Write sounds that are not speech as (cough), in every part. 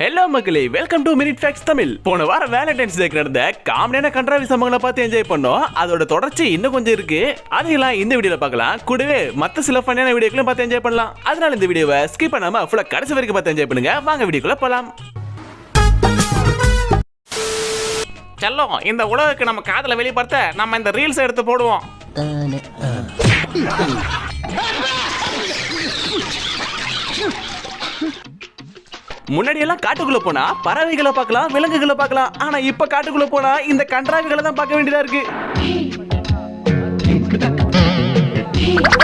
Hello மக்களே welcome to minute facts Tamil. போன வாரம் வேலண்டைன்ஸ் டேக்கு நடந்த காமெடியான கன்றாவி சம்பவங்களை பார்த்து என்ஜாய் பண்ணோம். அதோட தொடர்ச்சி இன்னும் கொஞ்சம் இருக்கு. அதையெல்லாம் இந்த வீடியோல பார்க்கலாம். கூடவே மற்ற சில ஃபன்னான வீடியோக்களும் பார்த்து என்ஜாய் பண்ணலாம். அதனால இந்த வீடியோவை ஸ்கிப் பண்ணாம ஃபுல்லா கடைசி வரைக்கும் பார்த்து என்ஜாய் பண்ணுங்க. வாங்க வீடியோக்குள்ள போலாம். செல்லம் இந்த உலகுக்கு நம்ம காதல வெளிப்படுத்த நம்ம இந்த ரீல்ஸ் எடுத்து போடுவோம். முன்னாடி எல்லாம் காட்டுக்குள்ள போனா பறவைகளை பார்க்கலாம் விலங்குகளை பார்க்கலாம். ஆனா இப்ப காட்டுக்குள்ள போனா இந்த கன்றாவிகளை தான் பார்க்க வேண்டியதா இருக்கு. (laughs)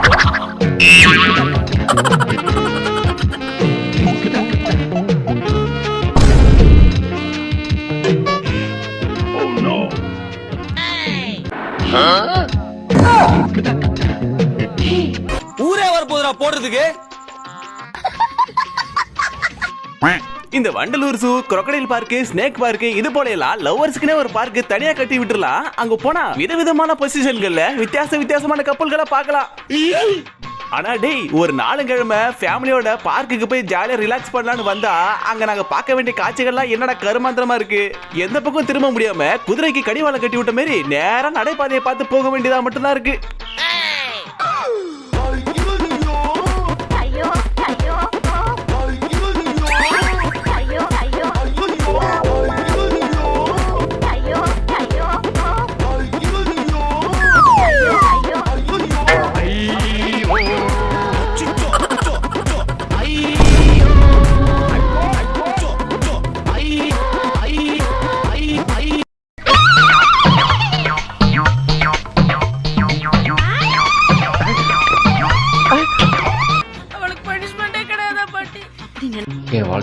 இந்த Vandalur zoo crocodile park snake park இது போல எல்லாம் லவ்வர்ஸ்க்குனே ஒரு பார்க் தனியா கட்டி விட்டுறலாம். அங்க போனா விதவிதமான பொசிஷன்கள்ல வித்தியாச வித்தியாசமான கப்பல்களை பார்க்கலாம். ஆனா டேய் ஒரு நாளுங்கிழமை ஃபேமிலியோட பார்க்குக்கு போய் ஜாலியா ரிலாக்ஸ் பண்ணலாம்னு வந்தா அங்க நாங்க பார்க்க வேண்டிய காட்சிகள்லாம் என்னடா கருமாந்திரமா இருக்கு? எந்த பக்கம் திரும்ப முடியாம குதிரைக்கு கடிவாளம் கட்டி விட்ட மாதிரி நேரா நடைபாதையை பார்த்து போக வேண்டியதா மட்டும்தான் இருக்கு.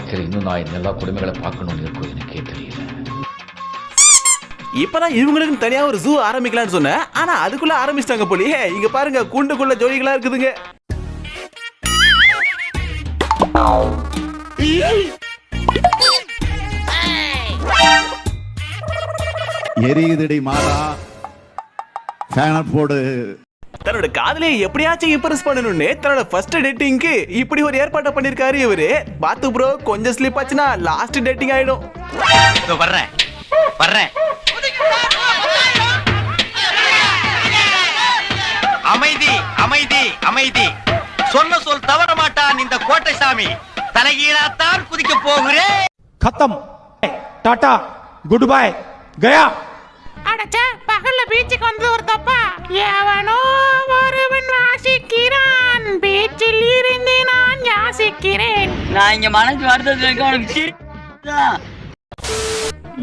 வாழ்க்கையில் இன்னும் நான் எல்லா கொடுமைகளை பார்க்கணும்னு இருக்கும் எனக்கே தெரியல. இப்பதான் இவங்களுக்கு தனியா ஒரு ஜூ ஆரம்பிக்கலாம்னு சொன்னேன். ஆனா அதுக்குள்ள ஆரம்பிச்சிட்டாங்க போலியே. இங்க பாருங்க கூண்டுக்குள்ள ஜோடிகளா இருக்குதுங்க. எரியுதடி மாறா ஃபேனை போடு. தன்னோட காதலியை எப்படியாச்சும் இம்ப்ரெஸ் பண்ணணும்னு தன்னோட ஃபர்ஸ்ட் டேட்டிங்க்கு இப்படி ஒரு ஏற்பாட்டை பண்ணிருக்காரு இவரு. பாத்து ப்ரோ கொஞ்சம் ஸ்லிப் ஆச்சுன்னா லாஸ்ட் டேட்டிங் ஆயிடும். வர்றேன். வர்றேன். அமைதி அமைதி அமைதி. சொன்ன சொல் தவற மாட்டான் இந்த கோட்டைசாமி. தலைகீழாத்தான் குதிக்க போகிறேன். கத்தம். டாடா குட் பை கயா. அடச்சே பகல்ல பீச்சுக்கு வந்தது ஒரு தப்பா? நான் இங்க மனசு வருத்தத்துல இருக்க உனக்கு சிரி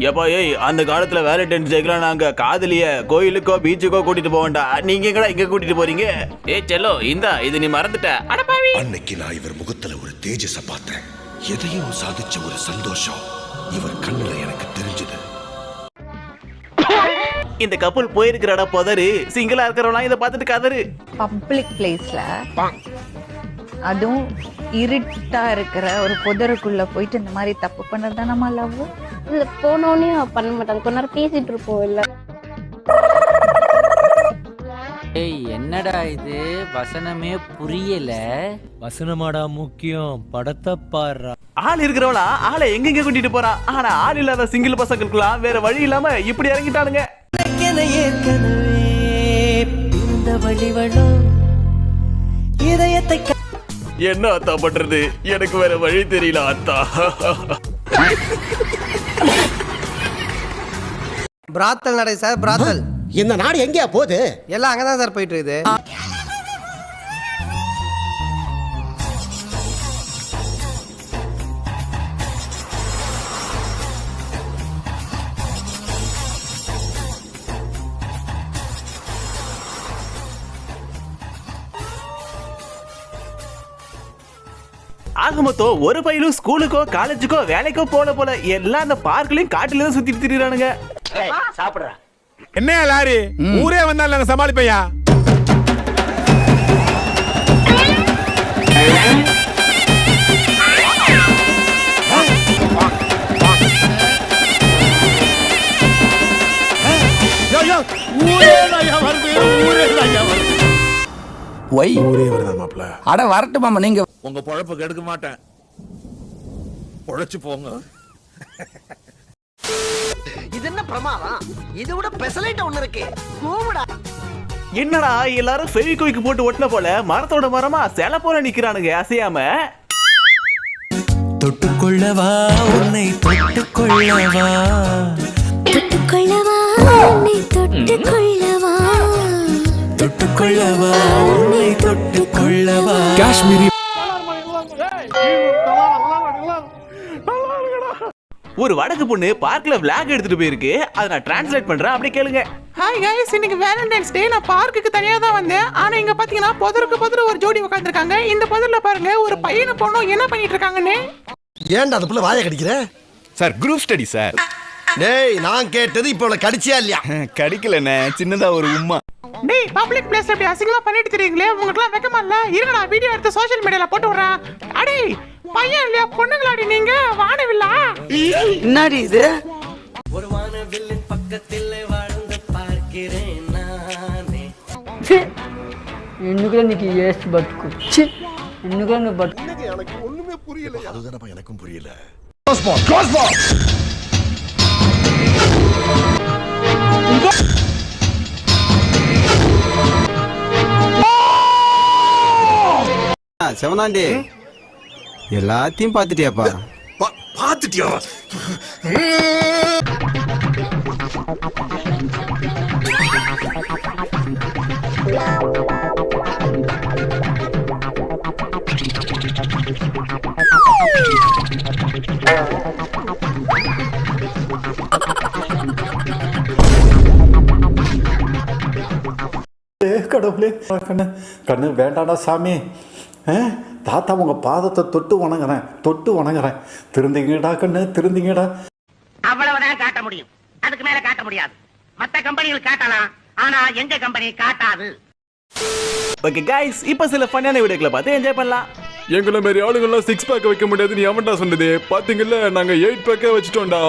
எப்பா ஏய் அந்த காலத்துல வேலண்டைன்ஸ் டேக்குலாம் நாங்க. காதலிய கோயிலுக்கோ பீச்சுக்கோ கூட்டிட்டு போக வேண்டாம். நீங்க எங்கடா இங்க கூட்டிட்டு போறீங்க? ஏ செல்லோ இந்தா இது நீ மறந்துட்ட. அடப்பாவி அன்னைக்கு நான் இவர் முகத்துல ஒரு தேஜஸ பார்த்தேன். எதையும் சாதிச்ச ஒரு சந்தோஷம் இவர் கண்ணுல எனக்கு தெரிஞ்சது. இந்த கப்பல் போயிருக்கிற இடம் போதரு சிங்கிளா இருக்கிறவனா இதை பார்த்துட்டு கதறு. பப்ளிக் பிளேஸ்ல அதுவும் இருட்டா இருக்கிற ஒரு புதருக்குள்ள போயிட்டு இந்த மாதிரி தப்பு பண்ணது நம்ம லவ் இல்ல போனோடனே பண்ண மாட்டாங்க. கொஞ்ச நேரம் பேசிட்டு இருப்போம் இல்ல. ஏய் என்னடா இது? வசனமே புரியல. வசனமாடா முக்கியம். படத்தை பாடுறா. ஆள் இருக்கிறவனா ஆளை எங்கெங்க கூட்டிட்டு போறான் ஆனா ஆள் இல்லாத சிங்கிள் பசங்களுக்குலாம் வேற வழி இல்லாம இப்படி இறங்கிட்டானுங்க. என்ன அத்தா பண்றது? எனக்கு வேற வழி தெரியல அத்தா. பிராத்தல் நடை சார் பிராத்தல். இந்த நாடு எங்கேயா போகுது? எல்லாம் அங்கதான் சார் போயிட்டு இருக்குது. ஆக மொத்தம் ஒரு பையனும் ஸ்கூலுக்கோ காலேஜுக்கோ வேலைக்கோ போல போல எல்லாம் அந்த பார்க்லயும் காட்டுல தான் சுத்திட்டு திரியுறானுங்க என்ன லாரி ஊரே வந்தாலும் நாங்க சமாளிப்பையா ஒய் ஊரே வருதா மாப்ள அட வரட்டு மாமா நீங்க உங்க பொழப்பு கெடுக்க மாட்டேன். பொழைச்சு போங்க. இது என்ன பிரமாதம்? இது விட பெசலைட் ஒண்ணு இருக்கு. கூவுடா. என்னடா எல்லாரும் ஃபெவிக்விக் போட்டு ஒட்டின போல மரத்தோட மரமா சில போல நிக்கிறானுங்க அசையாம? தொட்டுக்கொள்ளவா? உன்னை தொட்டுக்கொள்ளவா? தொட்டுக்கொள்ளவா? உன்னை தொட்டுக்கொள்ளவா? தொட்டுக்கொள்ளவா உன்னை தொட்டுக்கொள்ளவா? காஷ்மீரி ஒரு வடக்கு பொண்ணு பார்க்ல விளாக் எடுத்துட்டு போயிருக்கு. அதை நான் டிரான்ஸ்லேட் பண்றேன். அப்படி கேளுங்க. ஹாய் கைஸ் இன்னைக்கு வேலண்டைன்ஸ் டே நான் பார்க்குக்கு தனியா தான் வந்தேன். ஆனா இங்க பாத்தீங்கன்னா புதருக்கு புதர் ஒரு ஜோடி உட்காந்துருக்காங்க இந்த புதர்ல பாருங்க ஒரு பையனும் பொண்ணும் என்ன பண்ணிட்டு இருக்காங்கன்னு. ஏன்டா அது புள்ள வாயை கடிக்கிற? சார் குரூப் ஸ்டடி சார் டேய் நான் கேட்டது இப்போ உனக்கு கடிச்சியா இல்லையா? (laughs) கடிக்கலண்ணே. சின்னதா ஒரு உம்மா. டேய் பப்ளிக் பிளேஸ்ல இப்படி அசிங்கமா பண்ணிட்டு தெரியுங்களே உங்களுக்குலாம் வெக்கமா இல்ல இருங்க நான் வீடியோ எடுத்து சோஷியல் மீடியால போட்டு விடுறேன் அடே பையன் இல்லையா பொண்ணுங்களாடி நீங்க வானவில்லா என்னடி இது ఎందుకు నీకు ఏస్ట్ బతుకు ఎందుకు నువ్వు బతుకు அதுதானப்பா எனக்கும் புரியல செவனாண்டி. எல்லாத்தையும் பாத்துட்டியாப்பா பாத்துட்டியா கடவுளே. கண்ணு கண்ணு வேண்டாடா சாமி? தாத்தா உங்க பாதத்தை தொட்டு வணங்குறேன். தொட்டு வணங்குறேன். திருந்திங்கடா கண்ணு திருந்திங்கடா. அவ்வளவுதான் காட்ட முடியும். அதுக்கு மேல காட்ட முடியாது. மத்த கம்பெனிகள் காட்டலாம். ஆனா எங்க கம்பெனி காட்டாது? ஓகே கைஸ் இப்போ சில ஃபன்னான வீடியோக்களை பார்த்து என்ஜாய் பண்ணலாம். எங்களை மாதிரி ஆளுங்கெல்லாம் சிக்ஸ் பேக் வைக்க முடியாது நீ அவன்டா சொன்னது. பாத்தீங்கல்ல நாங்க எயிட் பேக்கே வச்சுட்டோம்டா.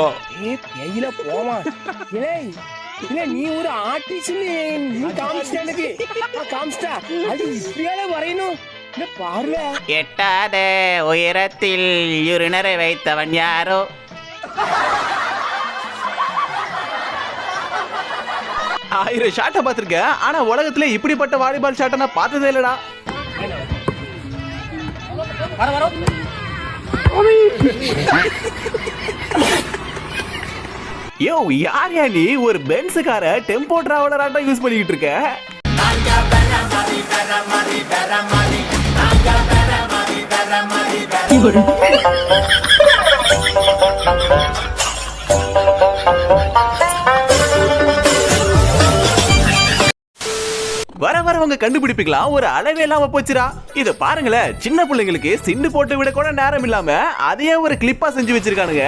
இல்ல நீ ஒரு ஆர்டிஸ்ட் நீ காமிச்சிட்ட எனக்கு. காமிச்சிட்டா. அது இப்படியால வரையணும்? எட்டாத உயரத்தில் இருநரை வைத்தவன் யாரோ? ஆயிரம் ஷாட்டை பார்த்துருக்கேன் ஆனா உலகத்துல இப்படிப்பட்ட வாலிபால் ஷாட்டை நான் பார்த்ததே இல்லடா. யோ யார் யா நீ? ஒரு பென்ஸுக்கார டெம்போ டிராவலர் ஆட்டம் யூஸ் பண்ணிக்கிட்டு இருக்க. வர வர உங்க கண்டுபிடிப்புக்கலாம் ஒரு அளவே இல்லாம போச்சுடா. இத பாருங்களேன் சின்ன பிள்ளைங்களுக்கு சிண்டு போட்டு விட கூட நேரம் இல்லாம அதையே ஒரு கிளிப்பா செஞ்சு வச்சிருக்கானுங்க.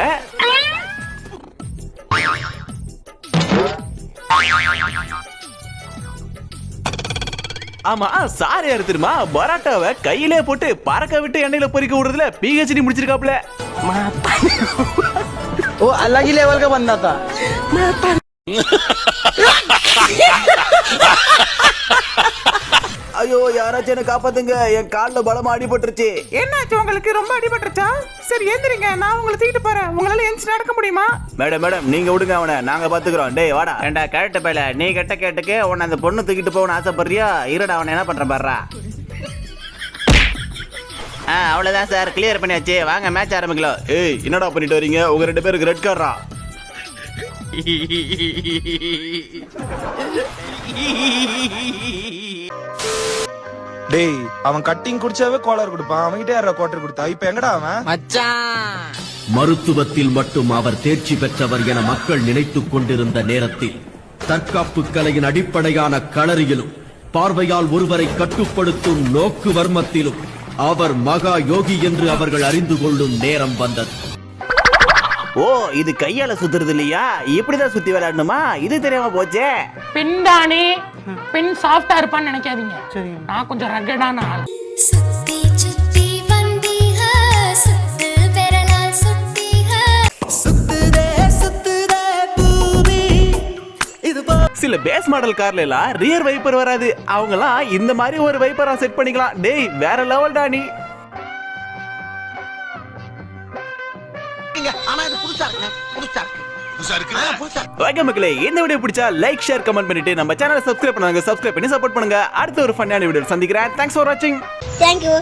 ஆமா சார் யாரு தெரியுமா? பரோட்டாவை கையிலே போட்டு பறக்க விட்டு எண்ணெயில பொறிக்க விடுறதுல பிஹெச்டி முடிச்சிருக்காப்ல ஓ அழகி லெவலுக்கு வந்தாத்தா. (laughs) ஐயோ யாராச்சும் என்ன காப்பாத்துங்க. என் கால்ல பலமா அடிபட்டுருச்சு. என்னாச்சு? உங்களுக்கு ரொம்ப அடிபட்டுருச்சா? சரி எந்திரிங்க. நான் உங்களை தூக்கிட்டு போறேன். உங்களால எந்திரிச்சு நடக்க முடியுமா? மேடம் மேடம் நீங்க விடுங்க அவனை. நாங்க பாத்துக்கிறோம். டேய் வாடா. ஏண்டா கேட்ட பையல. நீ கெட்ட கேட்டுக்கு உன்னை அந்த பொண்ணு தூக்கிட்டு போகணும்னு ஆசைப்படுறியா? இருடா அவனை என்ன பண்ற பாடுறா ஆ அவ்வளவுதான் சார் கிளியர் பண்ணியாச்சு. வாங்க மேட்ச் ஆரம்பிக்கலாம். ஏய் என்னடா பண்ணிட்டு வரீங்க? உங்க ரெண்டு பேருக்கு ரெட் கார்டா (laughs) டேய் அவன் கட்டிங் குடிச்சாவே கோளாறு கொடுப்பான். அவன்கிட்ட யாரா குவார்டர் கொடுத்தா? இப்ப எங்கடா அவன்? மச்சான். மருத்துவத்தில் மட்டும் அவர் தேர்ச்சி பெற்றவர் என மக்கள் நினைத்துக் கொண்டிருந்த நேரத்தில் தற்காப்பு கலையின் அடிப்படையான களரியிலும் பார்வையால் ஒருவரை கட்டுப்படுத்தும் நோக்கு வர்மத்திலும் அவர் மகா யோகி என்று அவர்கள் அறிந்து கொள்ளும் நேரம் வந்தது. ஓ இது கையால சுத்துறது இல்லையா? இப்படிதான் சுத்தி விளையாடணுமா? இது தெரியாம போச்சே. பெண் தானே பெண் சாஃப்டா இருப்பான்னு நினைக்காதீங்க. சரி நான் கொஞ்சம் ரகடான ஆள். சுத்தி சுத்தி வந்தீக சுத்து பெறலால் சுத்தீக. சில பேஸ் மாடல் கார்ல எல்லாம் ரியர் வைப்பர் வராது. அவங்கலாம் இந்த மாதிரி ஒரு வைப்பரா செட் பண்ணிக்கலாம். டேய் வேற லெவல் டா நீ. புதுசா இருக்கு. ஓகே மக்களே இந்த வீடியோ பிடிச்சா லைக் ஷேர் கமெண்ட் பண்ணிட்டு நம்ம சேனலை சப்ஸ்கிரைப் பண்ணுங்க சப்ஸ்கிரைப் பண்ணி சப்போர்ட் பண்ணுங்க. அடுத்த ஒரு ஃபன்னான வீடியோ சந்திக்கிறேன். தேங்க்ஸ் ஃபார் வாட்சிங் தேங்க்யூ